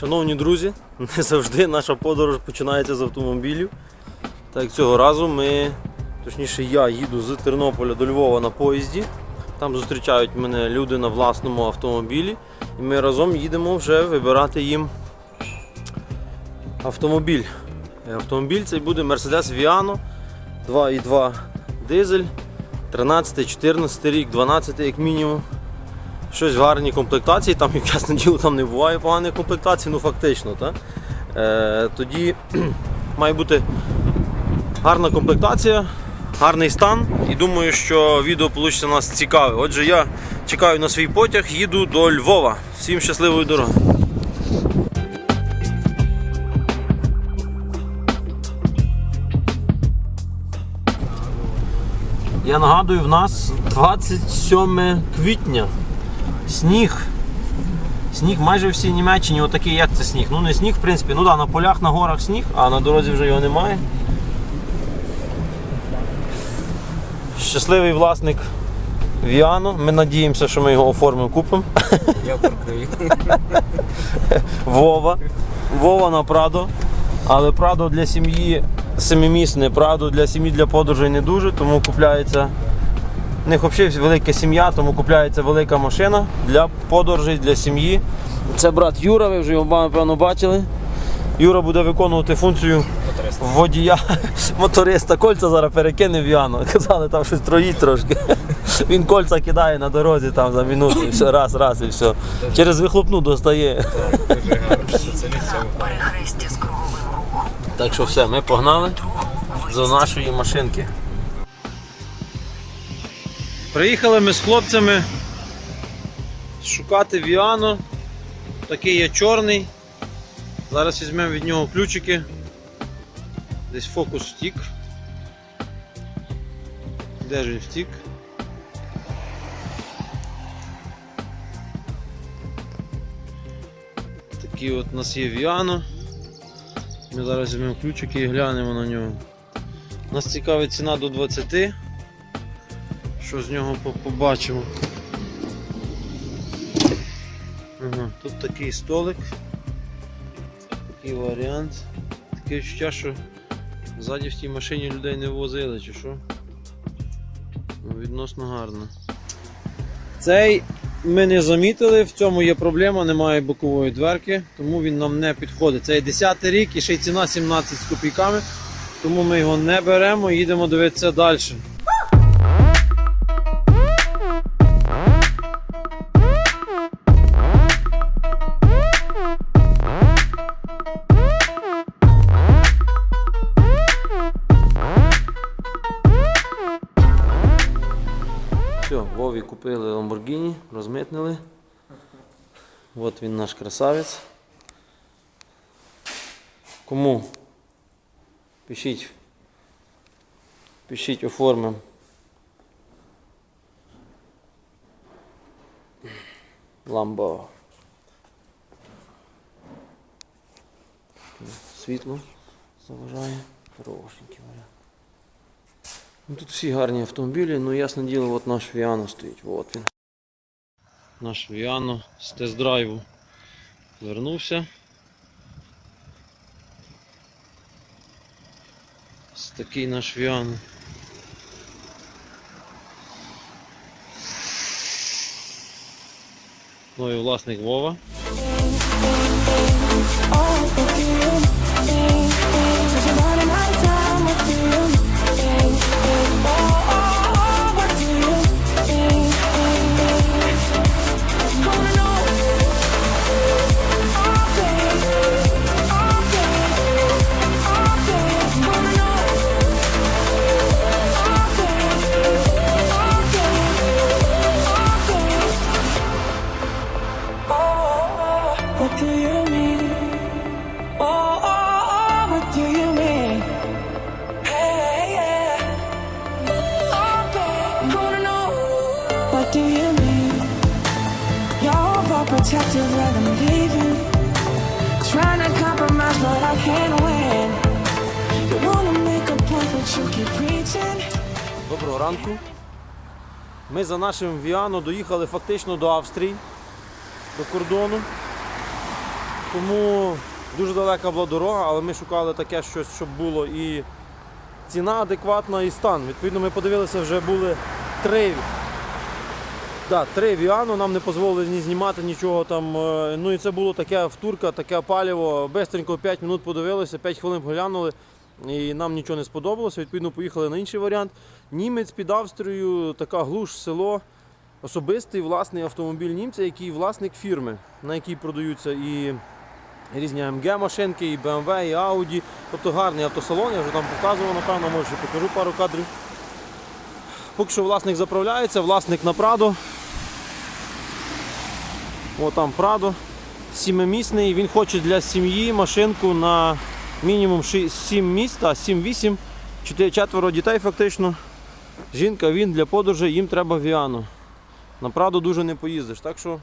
Шановні друзі, не завжди наша подорож починається з автомобілів. Так цього разу ми, точніше я їду з Тернополя до Львова на поїзді. Там зустрічають мене люди на власному автомобілі. І ми разом їдемо вже вибирати їм автомобіль. Е, Автомобіль цей буде Mercedes Viano 2.2 дизель, 13-14 рік, 12 як мінімум. Щось в гарній комплектації, там як ясне діло, там не буває поганих комплектацій, ну фактично. Так? Е, тоді має бути гарна комплектація, гарний стан. І думаю, що відео вийде у нас цікаве. Отже, я чекаю на свій потяг, їду до Львова. Всім щасливої дороги. Я нагадую, в нас 27 квітня. Сніг. Сніг майже всій Німеччині, отакий, як це сніг. Ну не сніг, в принципі, ну да, на полях, на горах сніг, а на дорозі вже його немає. Щасливий власник Віано. Ми надіємося, що ми його оформимо купимо. Я прикрию. Вова. Вова на Прадо. Але Прадо для сім'ї семимісне, Прадо для сім'ї для подорожей не дуже, тому купляється. В них взагалі велика сім'я, тому купляється велика машина для подорожей, для сім'ї. Це брат Юра, ви вже його напевно бачили. Юра буде виконувати функцію водія моториста. Кольця зараз перекине в Яну. Казали, там щось троїть трошки. Він кольця кидає на дорозі там за минуту. І все, раз, раз і все. Через вихлопну достає. Так що все, ми погнали до нашої машинки. Приїхали ми з хлопцями шукати Віано. Такий є чорний. Зараз візьмемо від нього ключики. Десь фокус втік. Де ж він втік? Такий от у нас є Віано. Ми зараз візьмемо ключики і глянемо на нього. Нас цікавить ціна до 20. Що з нього побачимо. Тут такий столик. Такий варіант. Таке відчуття, що ззаді в тій машині людей не возили, чи що? Ну, відносно гарно. Цей ми не замітили, в цьому є проблема, немає бокової дверки, тому він нам не підходить. Це є 10 рік і ще й ціна 17 з копійками, тому ми його не беремо, і їдемо дивитися далі. Все, Вові купили Lamborghini, розмитнили. От він наш красавець. Кому? Пишіть. Пишіть оформимо. Ламбо. Світло заважає. Хорошенький варіант. Ну, Тут всі гарні автомобілі, ну ясне діло, от наш Віано стоїть. От він. Наш Віано з тест-драйву вернувся. Ось такий наш Віано. Ну і власник Вова. Доброго ранку. Ми за нашим Віано доїхали фактично до Австрії, до кордону. Тому дуже далека була дорога, але ми шукали таке щось, щоб було і ціна адекватна, і стан. Відповідно, ми подивилися, вже були три. Да, три Віану нам не дозволили ні знімати нічого там. е, Ну і це було таке втурка, таке паліво. Бестренько 5 минут подивилися, 5 хвилин поглянули. І нам нічого не сподобалося. Відповідно, поїхали на інший варіант. Німець під Австрією, така глуш, село. Особистий власний автомобіль німця, який власник фірми, на якій продаються і різні AMG машинки, і BMW, і Audi. Тобто гарний автосалон, я вже там показував, напевно, може покажу пару кадрів. Поки що власник заправляється, власник на Прадо. О, там Прадо. Сімимісний. Він хоче для сім'ї машинку на мінімум 7 місць, та 7-8, Чотири- четверо дітей фактично. Жінка, він для подорожей, їм треба Віану. На Прадо дуже не поїздиш. Так що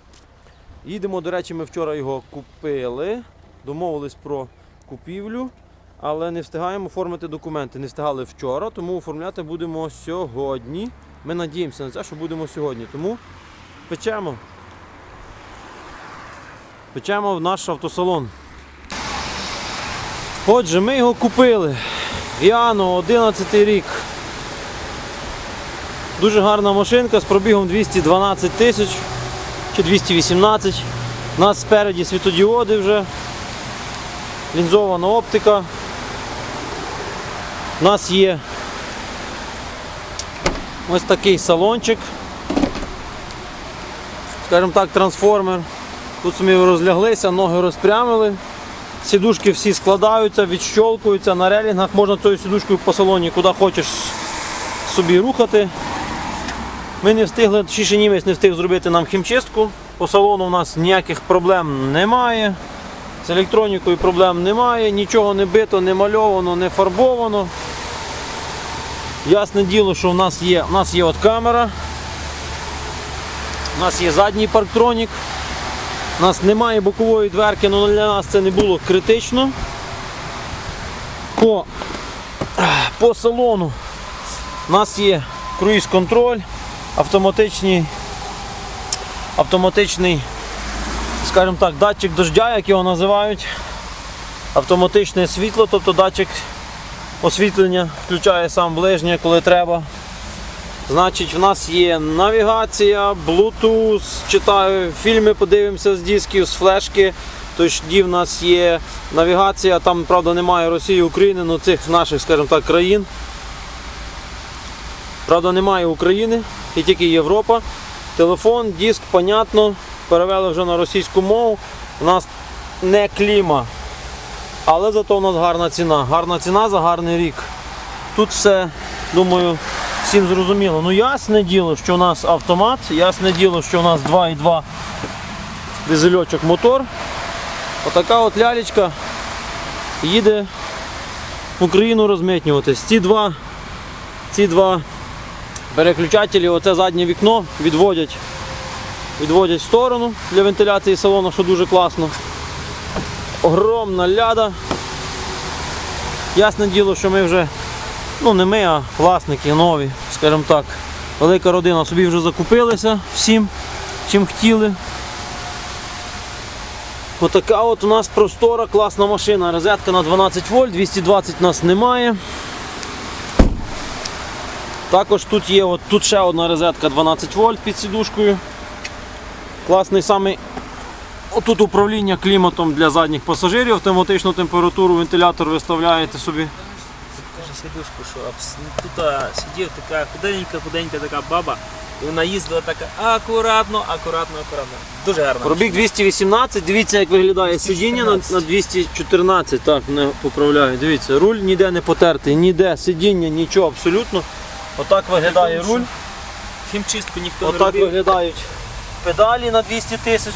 їдемо, до речі, ми вчора його купили, домовились про купівлю, але не встигаємо оформити документи. Не встигали вчора, тому оформляти будемо сьогодні. Ми надіємося на це, що будемо сьогодні. Тому печемо. Печемо в наш автосалон. Отже, ми його купили. Віано, 11 рік. Дуже гарна машинка з пробігом 212 тисяч чи 218. У нас спереді світодіоди вже. Лінзована оптика. У нас є ось такий салончик. Скажімо так, трансформер. Тут самі розляглися, ноги розпрямили. Сідушки всі складаються, відщолкуються. На релінгах можна цією сідушкою по салоні куди хочеш собі рухати. Ми не встигли, точніше німець не встиг зробити нам хімчистку. По салону у нас ніяких проблем немає. З електронікою проблем немає, нічого не бито, не мальовано, не фарбовано. Ясне діло, що в нас є, у нас є от камера, у нас є задній парктронік, у нас немає бокової дверки, але для нас це не було критично. По, по салону у нас є круїз-контроль, автоматичний, автоматичний, скажімо так, датчик дождя, як його називають. Автоматичне світло, тобто датчик освітлення включає сам ближнє, коли треба. Значить, в нас є навігація, Bluetooth, читаю фільми, подивимося з дисків, з флешки. Тоді в нас є навігація, там, правда, немає Росії, України, але цих наших, скажімо так, країн. Правда, немає України, і тільки Європа. Телефон, диск, понятно, перевели вже на російську мову. У нас не кліма, але зато у нас гарна ціна. Гарна ціна за гарний рік. Тут все, думаю, всім зрозуміло. Ну ясне діло, що у нас автомат, ясне діло, що у нас 2,2 дизельочок мотор. Отака от лялечка їде в Україну розмитнюватись. Ці два, ці два переключателі, оце заднє вікно відводять, відводять в сторону для вентиляції салону, що дуже класно. Огромна ляда. Ясне діло, що ми вже, ну не ми, а власники нові, скажімо так. Велика родина собі вже закупилися всім, чим хотіли. Отака от у нас простора, класна машина. Розетка на 12 вольт, 220 у нас немає. Також тут є от, тут ще одна розетка 12 вольт під сідушкою. Класний самий Отут управління кліматом для задніх пасажирів, автоматичну температуру, вентилятор виставляєте собі. Каже сідушку, що тут сидів така худенька, худенька така баба, і вона їздила така акуратно, акуратно, акуратно. Дуже гарно. Пробіг 218, дивіться, як виглядає сидіння на, на 214. Так, не поправляю. Дивіться, руль ніде не потертий, ніде сидіння, нічого абсолютно. Отак виглядає руль, Хімчистку ніхто не отак робив. виглядають педалі на 200 тисяч.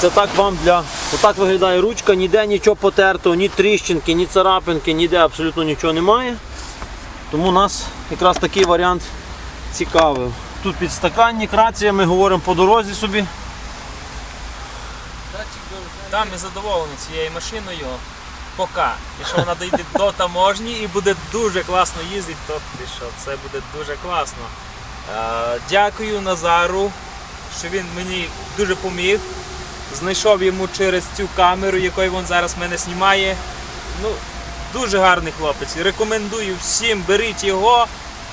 Це так вам для. Отак виглядає ручка, ніде нічого потертого, ні тріщинки, ні царапинки, ніде абсолютно нічого немає. Тому нас якраз такий варіант цікавив. Тут підстаканник, рація, ми говоримо по дорозі собі. Там ми задоволені цією машиною. Поки. Якщо вона дійде до таможні і буде дуже класно їздити, то що, це буде дуже класно. Е, дякую Назару, що він мені дуже поміг. Знайшов йому через цю камеру, якою він зараз мене знімає. Ну, дуже гарний хлопець. Рекомендую всім, беріть його,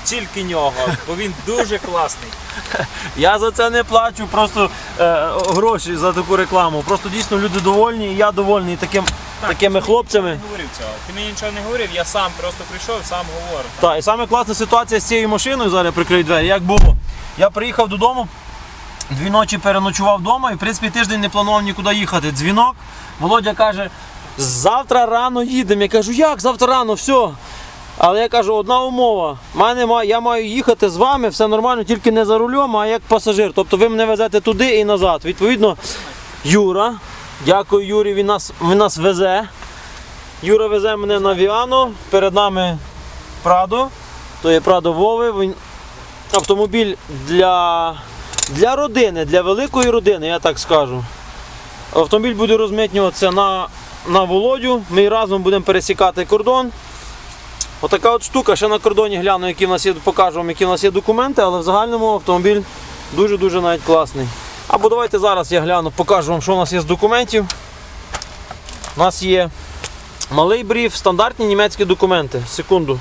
тільки нього, бо він дуже класний. Я за це не плачу, просто е, гроші за таку рекламу. Просто дійсно люди довольні, і я довольний таким, такими хлопцями. Я не говорив цього. Ти мені нічого не говорив, я сам просто прийшов, сам говорю. Так, і саме класна ситуація з цією машиною, зараз прикрию двері, як було. Я приїхав додому, дві ночі переночував вдома і в принципі тиждень не планував нікуди їхати. Дзвінок. Володя каже, завтра рано їдемо. Я кажу, як завтра рано, все. Але я кажу, одна умова. Мене я маю їхати з вами, все нормально, тільки не за рулем, а як пасажир. Тобто ви мене везете туди і назад. Відповідно, Юра. Дякую, Юрі, він нас, він нас везе. Юра везе мене на Віану. Перед нами Прадо. То є Прадо Вови. Автомобіль для, для родини, для великої родини, я так скажу. Автомобіль буде розмитнюватися на, на Володю. Ми разом будемо пересікати кордон. Отака от штука, ще на кордоні гляну, які в нас є, покажу вам, які в нас є документи, але в загальному автомобіль дуже-дуже навіть класний. Або давайте зараз я гляну, покажу вам, що у нас є з документів. У нас є малий бриф, стандартні німецькі документи. Секунду.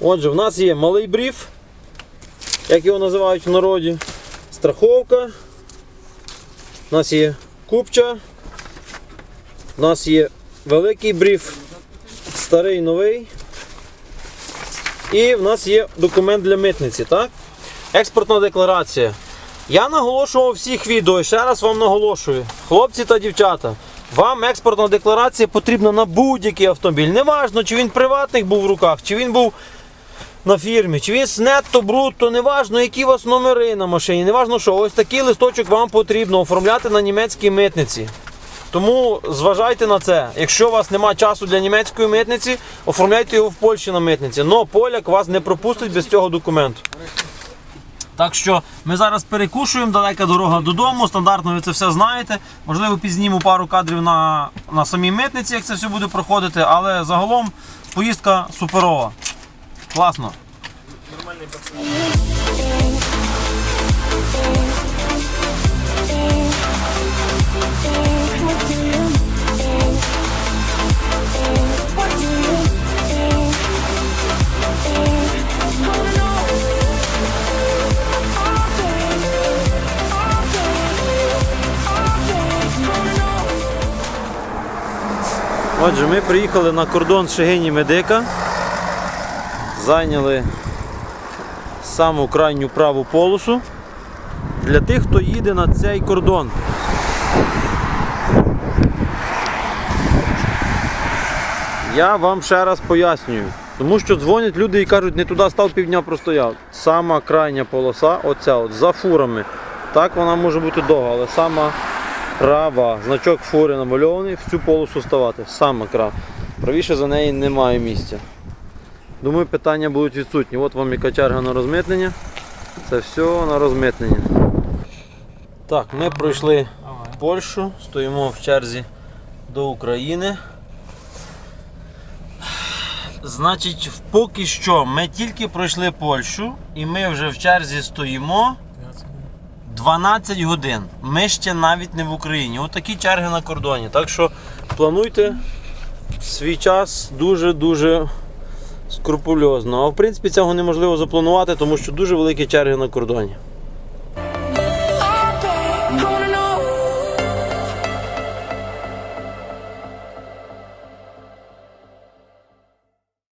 Отже, в нас є малий бриф, як його називають в народі, страховка, у нас є купча, у нас є великий бриф, старий новий. І в нас є документ для митниці, так? Експортна декларація. Я наголошував всіх відео і ще раз вам наголошую. Хлопці та дівчата, вам експортна декларація потрібна на будь-який автомобіль. Неважно, чи він приватник був в руках, чи він був на фірмі, чи він з нетто, брутто, неважно, які у вас номери на машині, неважно що. Ось такий листочок вам потрібно оформляти на німецькій митниці. Тому зважайте на це. Якщо у вас немає часу для німецької митниці, оформляйте його в Польщі на митниці. Но поляк вас не пропустить без цього документу. Так що ми зараз перекушуємо, далека дорога додому. Стандартно ви це все знаєте. Можливо, пізніму пару кадрів на, на самій митниці, як це все буде проходити, але загалом поїздка суперова. Класно. Нормальний пацан. Отже, ми приїхали на кордон Шегині Медика. Зайняли саму крайню праву полосу для тих, хто їде на цей кордон. Я вам ще раз пояснюю. Тому що дзвонять люди і кажуть, не туди став півдня простояв. Сама крайня полоса, оця от, за фурами. Так вона може бути довга, але сама права, значок фури намальований, в цю полосу ставати. Саме крав. Правіше за неї немає місця. Думаю, питання будуть відсутні. От вам яка черга на розмитнення. Це все на розмитнення. Так, ми пройшли Польщу, стоїмо в черзі до України. Значить, поки що ми тільки пройшли Польщу і ми вже в черзі стоїмо 12 годин. Ми ще навіть не в Україні. Отакі черги на кордоні. Так що плануйте свій час дуже-дуже скрупульозно. А в принципі цього неможливо запланувати, тому що дуже великі черги на кордоні.